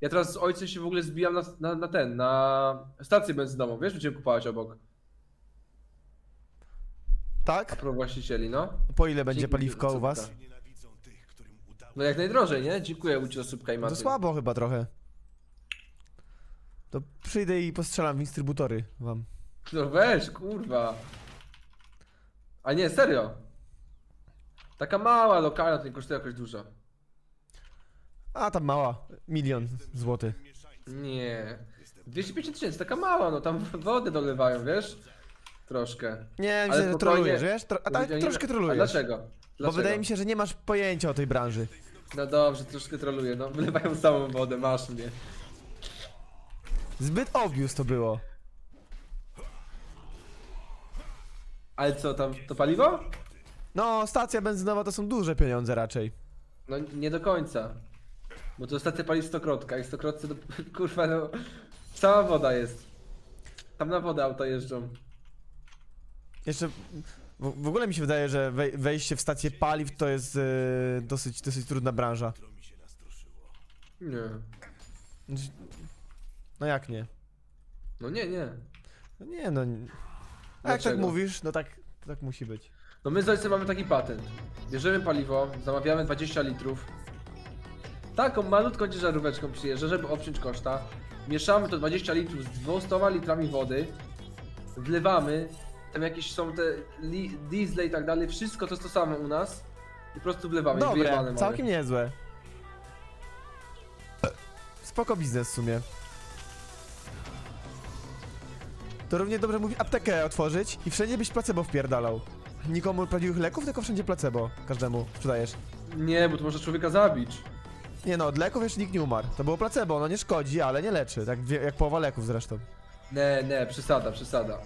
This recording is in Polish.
Ja teraz z ojcem się w ogóle zbijam na, na, na ten, na stację benzynową, wiesz, będziemy kupować obok. A Tak? pro właścicieli, no. Po ile będzie Dzięki, paliwko u was? No jak najdrożej, nie? Dziękuję Uci Osóbka i Maty. to słabo chyba trochę. To przyjdę i postrzelam w instrybutory wam. No weź, kurwa. A nie, serio. Taka mała, lokalna, to nie kosztuje jakoś dużo. A tam mała, milion złotych. Nie. 250 tysięcy, taka mała, no tam wodę dolewają, wiesz? Troszkę. Nie, Ale myślę, że spokojnie. trolujesz, wiesz? Tro a tak troszkę A trolujesz. dlaczego? Bo dlaczego? wydaje mi się, że nie masz pojęcia o tej branży. No dobrze, troszkę troluję, no wylewają samą wodę, masz mnie. Zbyt obvious to było. Ale co tam, to paliwo? No, stacja benzynowa to są duże pieniądze raczej. No nie do końca. Bo to stacja pali stokrotka i stokrotce to kurwa no... Cała woda jest. Tam na wodę auta jeżdżą. Jeszcze w, w ogóle mi się wydaje, że wej, wejście w stację paliw to jest e, dosyć, dosyć trudna branża. Nie. No jak nie? No nie, nie. No nie no. nie. A jak tak mówisz, no tak, tak musi być. No my z ojcem mamy taki patent. Bierzemy paliwo, zamawiamy 20 litrów. Taką malutką ciężaróweczką przyjeżdża, żeby obciąć koszta. Mieszamy to 20 litrów z 200 litrami wody. Wlewamy. Tam jakieś są te li, diesle i tak dalej. Wszystko to jest to samo u nas. I po prostu wlewamy. Dobre, wyjebane mamy. całkiem niezłe. Spoko biznes w sumie. To równie dobrze mówi aptekę otworzyć i wszędzie byś placebo wpierdalał. Nikomu prawdziwych leków, tylko wszędzie placebo. Każdemu sprzedajesz. Nie, bo to może człowieka zabić. Nie no, od leków jeszcze nikt nie umarł. To było placebo, no nie szkodzi, ale nie leczy. Tak jak połowa leków zresztą. Nie, nie, przesada, przesada.